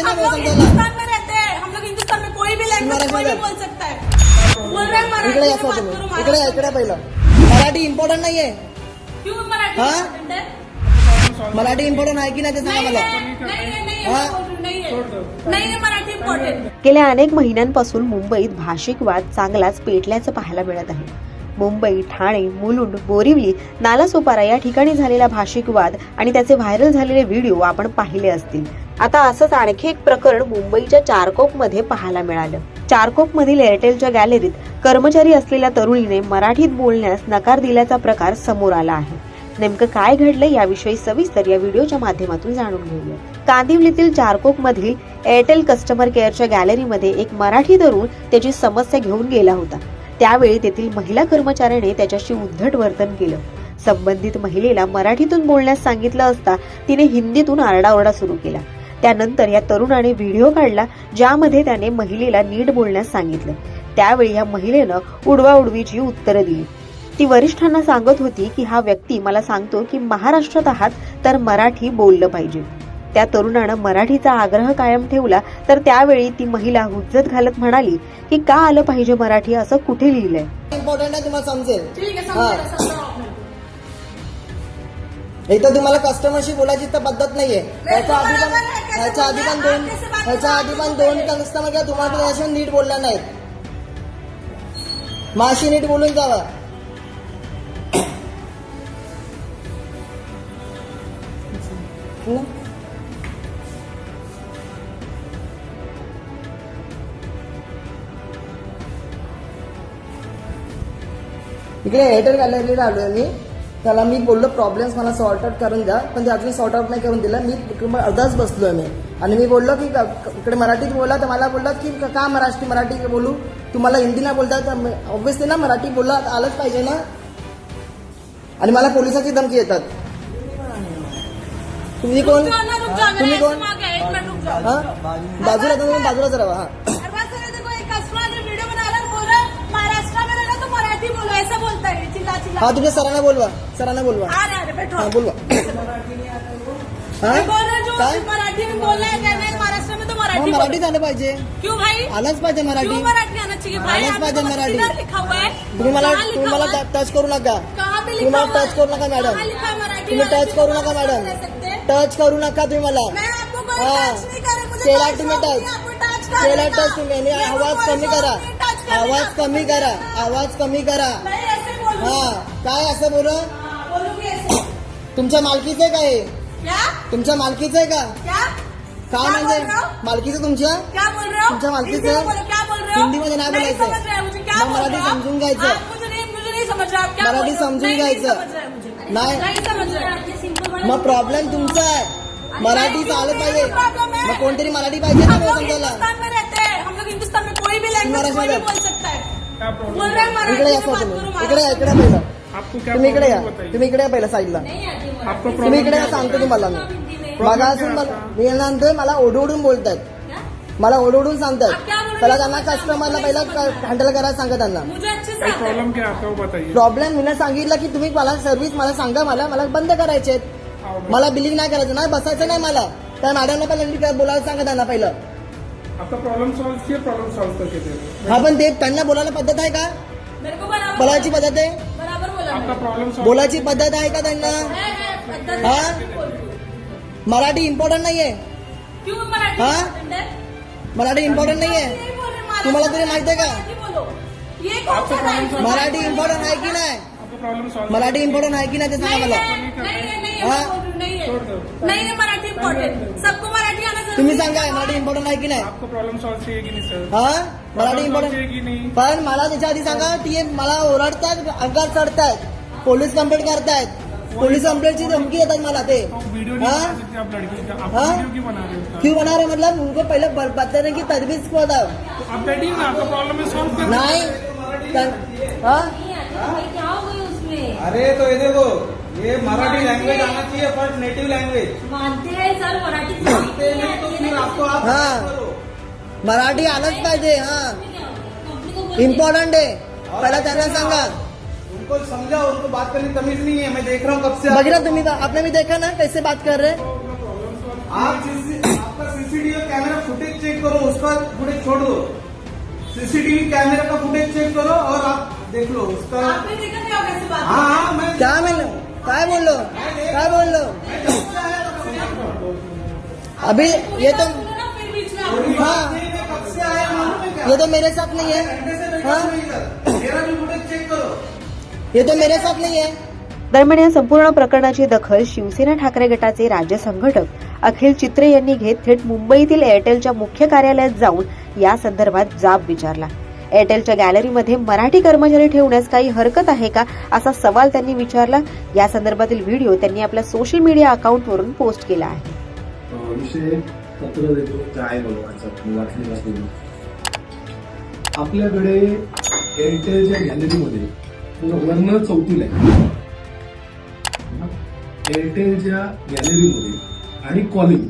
हम लोग हिंदुस्तान में रहते. हैं हम लोग हिंदुस्तान में कोई भी लैंग्वेज मराठी कोई भी बोला. सकता है. बोल रहे हैं मराठी इकडे या तुम्ही इकडे या, इकडे पहिलं. मराठी इम्पॉर्टंट नाहीये. क्यों मराठी हाँ? important है? मराठी इम्पॉर्टंट आहे की नाही ते सांगा नहीं मला. है नहीं है नहीं है हाँ? मैं बोल रही हूँ, नहीं है नहीं है मराठी इम्पोर्टेंट गेल्या अनेक महिन्यांपासून मुंबईत भाषिक वाद चांगलाच पेटल्याचं पाहायला मिळत आहे. मुंबई ठाणे मुलुंड बोरिवली नालासोपारा या ठिकाणी झालेला भाषिक वाद आणि त्याचे व्हायरल झालेले व्हिडिओ आपण पाहिले असतील. आता असंच आणखी एक प्रकरण मुंबईच्या चारकोपमध्ये पाहायला मिळालं. चारकोप मधील एअरटेलच्या गॅलरीत कर्मचारी असलेल्या तरुणीने मराठीत बोलण्यास नकार दिल्याचा प्रकार समोर आला आहे. नेमकं काय घडलं याविषयी सविस्तर या व्हिडिओच्या माध्यमातून जाणून घेऊया. कांदिवलीतील चारकोप मधील एअरटेल कस्टमर केअरच्या गॅलरीमध्ये एक मराठी तरुण त्याची समस्या घेऊन गेला होता. त्यावेळी तेथील महिला कर्मचाऱ्याने त्याच्याशी उद्धट वर्तन केलं. संबंधित महिलेला मराठीतून बोलण्यास सांगितलं असता तिने हिंदीतून आरडाओरडा सुरू केला. त्यानंतर या तरुणाने व्हिडिओ काढला ज्यामध्ये त्याने महिलेला नीट बोलण्यास सांगितलं. त्यावेळी या महिलेनं उडवाउडवीची उत्तरं दिली. ती वरिष्ठांना सांगत होती की हा व्यक्ती मला सांगतो की महाराष्ट्रात आहात तर मराठी बोललं पाहिजे त्या तरुणानं मराठीचा आग्रह कायम ठेवला. तर त्यावेळी ती महिला हुज्जत घालत म्हणाली की का आलं पाहिजे मराठी? असं कुठे लिहिलंय? इम्पॉर्टंट आहे तुम्हाला समजेल. इथं तुम्हाला कस्टमरशी बोलायची तर पद्धत नाहीये. ह्याच्या आधी पण ह्याच्या आधी पण? दोन ह्याच्या आधी पण दोन कस्टमर किंवा तुम्हाला त्याच्याशी नीट बोलला नाहीत. माशी नीट बोलून जावा. इकडे एअरटेल गॅलरीला आलोय मी त्याला मी बोललो प्रॉब्लेम्स मला सॉर्ट आउट करून द्या. पण ते अजून सॉर्ट आउट नाही करून दिलं. मी इकडे अर्धाच बसलोय मी. आणि मी बोललो की इकडे मराठीत बोला. तर मला बोलला की क- का मराठी बोलू? तुम्हाला हिंदी नाही बोलता तर ऑब्व्हियसली ना मराठी बोलला आलंच पाहिजे ना. आणि मला पोलिसाची धमकी येतात. तुम्ही कोण? ना, तुम्ही कोण? बाजूला बाजूलाच राहा हा. रहना तो मराठी बोलो ऐसा बोलता है चिल्ला चिल्ला हा तुमच्या सरांना बोलवा सरांना बोलवा आ रहे आ रहे बैठो हा बोलवा हा मैं बोल रहा हूँ, जो काय मराठी में बोलना है कहना है महाराष्ट्र में तो हा, मराठी मराठी बोलो। आलं पाहिजे क्यों भाई आलंच पाहिजे मराठी क्यों मराठी आना चाहिए भाई आलंच यहाँ पे पाहिजे तो मराठी. किधर लिखा हुआ है तुम्ही मला कहाँ तुम्ही लिखा मला हुआ है? टच करू नका कहाँ पे तुम्ही लिखा मला हुआ है? टच करू नका मॅडम कहाँ लिखा है मराठी तुम्ही वाला? टच करू नका किसी को मॅडम रह सकते हैं? टच करू नका तुम्ही मला मैं आपको कोई हाँ. टच नहीं कर रही मुझे केला कोई तुम्ही शौक नहीं, टच आपको टच करने केला का. टच तुम्ही आणि मेरे को आवाज कोई कमी शौक करा नहीं टच करने आवाज. कमी करा आवाज कमी करा. हा काय असं बोल? तुमच्या मालकीचं आहे का हे? क्या? तुमच्या मालकीचं आहे का? क्या? म्हणजे? मालकीचं तुमच्या? क्या बोल रहे? हो तुमच्या मालकीचं? हो हिंदीमध्ये नाही बोलायचं. मराठी? समजून घ्यायचं. मराठी? समजून घ्यायचं. नहीं. मग प्रॉब्लेम तुमचा आहे. मराठी चालत पाहिजे. मग कोणतरी मराठी पाहिजे ना समजायला हिंदुस्तान में रहते हैं हम लोग हिंदुस्तान में कोई भी लैंग्वेज मराठी कोई भी में- बोल सकता है बोल रहे हैं इकडे मराठी या में सर बात तुम्ही करो इकडे या, महाराष्ट्र इकडे पहिलं. आपको क्या तुम्ही इकडे या. है तुम्ही इकडे या पहिलं साईडला. आपको तुम्ही इकडे या, है? सांगतो तुम्हाला मी. है मला आपका? मी नंतर मला ओढवडून बोलतात मला ओढवडून हो? पहिला त्यांना कस्टमरला पहिला हँडल करायला सांगा त्यांना. प्रॉब्लेम क्या बताइए प्रॉब्लेम मी सांगितलं की तुम्ही मला सर्व्हिस मला सांगा मला मला बंद करायचे. मला बिलिंग नाही करायचं. नाही बसायचं नाही मला. त्या मॅडमला पहिला नीट बोलायला सांगा त्यांना पहिलं. आपका प्रॉब्लम सॉल्व किया प्रॉब्लम सॉल्व करके दे रहे हा पण ते त्यांना बोलायला पद्धत आहे का मेरे को बराबर बोलायची पद्धत आहे बराबर बोला आपका प्रॉब्लम सॉल्व बोलायची पद्धत आहे का त्यांना है, है, पद्धत हा? है. मराठी इम्पॉर्टंट नाहीये क्यों मराठी हाँ? important है? मराठी इम्पॉर्टंट नाहीये बोल रहे हैं, तुम्हाला तरी माहिती आहे का? मराठी बोलो. ये कौन सा मराठी इम्पॉर्टंट आहे की नाही प्रॉब्लम सॉल्व मराठी इम्पॉर्टंट आहे की नाही ते सांगा नहीं मला. है, नहीं है, नहीं है, हाँ? मैं बोल रही हूँ, नहीं. है. छोड़ दो नहीं है मराठी इम्पोर्टेंट सबको मराठी आना जरूरी. तुम्ही है. सांगा मराठी इम्पॉर्टंट आहे की नाही? आपको प्रॉब्लम सॉल्व चाहिए कि नहीं सर हा? मराठी प्रॉब्लम सॉल्व इम्पॉर्टंट चाहिए कि नहीं? पण मला त्याच्या आधी सांगा ती मला ओरडतात अंगात चढतायत. पोलीस कंप्लेंट करतायत. पोलीस कंप्लेंटची धमकी देतात मला ते. तो वीडियो नहीं हाँ? बना सकते आप लड़की का आप हाँ? वीडियो क्यों बना रहे हो उसका? क्यों बना रहे मतलब उनको पहले ब- बताने की तजवीज को बताओ तो आप बैठिए ना आपका प्रॉब्लम है? सॉल्व कर नाही तर- हा? हो अरे तो ये देखो ये मराठी लैंग्वेज आना चाहिए फ़र्स्ट नेटिव लैंग्वेज मानते हैं सर मराठी मानते नहीं तो फिर आपको आप हाँ। मराठी आलंच पाहिजे हा। इम्पॉर्टंट आहे पहिला त्यांना सांगा। उनको समझाओ उनको बात करने की तमीज नहीं है। मैं देख रहा हूँ कब से ना तुम्ही आपने भी देखा ना कैसे बात कर रहे आप आपका CCTV CCTV camera footage check करो उसका फुटेज छोड़ दो। सीसीटीवी कैमरा का फुटेज चेक करो और आप देख लो उसका हाँ? हाँ मैं काय म्हणलं काय बोललो काय बोललो अभी ये तो है ये तो मेरे साथ नहीं है। हाँ? हूँ ये तो मेरे साथ नहीं है। दरम्यान या संपूर्ण प्रकरणाची दखल शिवसेना ठाकरे गटाचे राज्य संघटक अखिल चित्रे यांनी घेत थेट मुंबईतील एअरटेलच्या मुख्य कार्यालयात जाऊन या संदर्भात जाब विचारला. एअरटेलच्या गॅलरीमध्ये मराठी कर्मचारी ठेवण्यास काही हरकत आहे का असा सवाल त्यांनी विचारला. या संदर्भातील व्हिडिओ त्यांनी आपल्या सोशल मीडिया अकाउंटवरून पोस्ट केला आहे. आपल्याकडे एअरटेलच्या गॅलरीमध्ये वर्ण चौथीला आहे. एअरटेलच्या गॅलरीमध्ये आणि कॉलिंग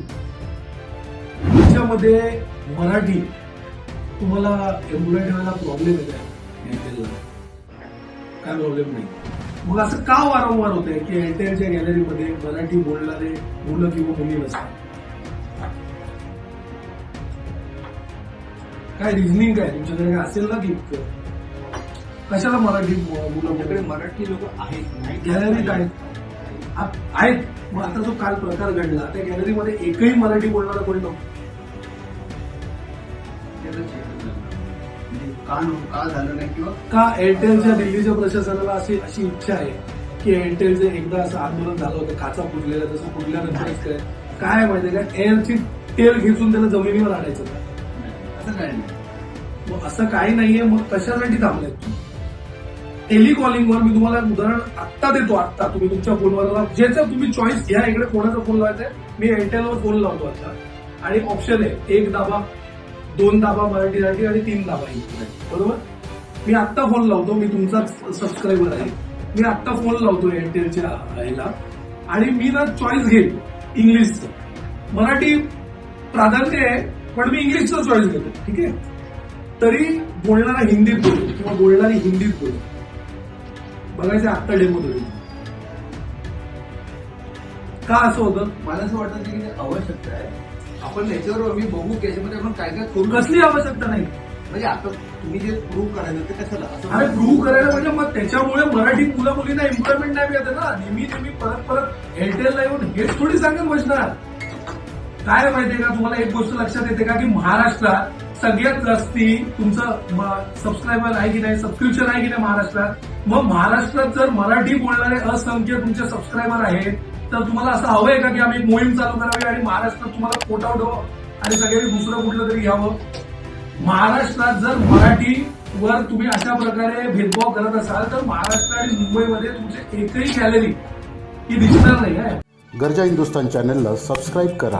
याच्यामध्ये मराठी तुम्हाला एम्प्लॉय ठेवायला प्रॉब्लेम आहे का एअरटेलला काय प्रॉब्लेम नाही. मग असं का वारंवार होत आहे की एअरटेलच्या गॅलरीमध्ये मराठी बोलणारे मुलं किंवा मुली नसतात? काय रिझनिंग काय? तुमच्याकडे काय असेल ना की कशाला मराठी मु- मुलं मराठी लोक आहेत गॅलरीत आहेत. आहेत. मग आता जो काल प्रकार घडला त्या गॅलरीमध्ये एकही मराठी बोलणारा कोणी नव्हतं. का नको का झालं नाही किंवा का एअरटेलच्या दिल्लीच्या प्रशासनाला अशी अशी इच्छा आहे की एअरटेलचं एकदा असं आंदोलन झालं होतं काचा फुटलेला तसं फुटल्यानंतरच काय? काय आहे माहितीये का? एअरची तेल घेऊन त्याला जमिनीवर आणायचं का असं काय नाही. मग असं काही नाहीये मग कशासाठी थांबलाय टेलिकॉलिंगवर मी तुम्हाला उदाहरण आत्ता देतो आत्ता. तुम्ही तुमच्या फोनवर ज्याचं तुम्ही चॉईस घ्या इकडे कोणाचा फोन लावायचा मी एअरटेलवर फोन लावतो आता आणि ऑप्शन आहे एक दाबा. दोन दाबा मराठीसाठी आणि तीन दाबा इंग्लिशसाठी बरोबर? मी आत्ता फोन लावतो मी तुमचा सबस्क्रायबर आहे. मी आत्ता फोन लावतो एअरटेलच्या ह्याला. आणि मी ना चॉईस घेईन इंग्लिशचं. मराठी प्राधान्य आहे पण मी इंग्लिशचं चॉईस घेतो. ठीक आहे? तरी बोलणारा हिंदीत बोलेल किंवा बोलणारी हिंदीत बोलेल बघायचं आत्ता डेमो होईल का असं होतं? मला असं वाटतं की ते आवश्यकता आहे. आपण त्याच्यावर मी बघू की याच्यामध्ये आपण काय काय करू. कसली आवश्यकता नाही. म्हणजे आता तुम्ही जे प्रूव्ह करायचं ते कशाला असं अरे प्रूव्ह करायला म्हणजे मग त्याच्यामुळे मराठी मुलं मुलींना एम्प्लॉयमेंट नाही मिळत ना? नेहमी नेहमी परत परत एअरटेलला येऊन हेच थोडी सांगत बसणार. काय माहितीये का? तुम्हाला एक गोष्ट लक्षात येते का की महाराष्ट्रात सगळ्यात जास्ती तुमचं सबस्क्रायबर आहे की नाही सबस्क्रिप्शन आहे की नाही महाराष्ट्रात? मग महाराष्ट्रात जर मराठी बोलणारे असंख्य तुमचे सबस्क्रायबर आहेत तर तुम्हाला असं हवंय का की आम्ही मोहीम चालू करावी आणि महाराष्ट्रात तुम्हाला फोटा आणि सगळ्यांनी दुसरं कुठलं तरी घ्यावं? महाराष्ट्रात जर मराठी वर तुम्ही अशा प्रकारे भेदभाव करत असाल तर महाराष्ट्र आणि मुंबईमध्ये तुमची एकही गॅलरी ही दिसणार नाही गरजा हिंदुस्तान चॅनलला सबस्क्राईब करा.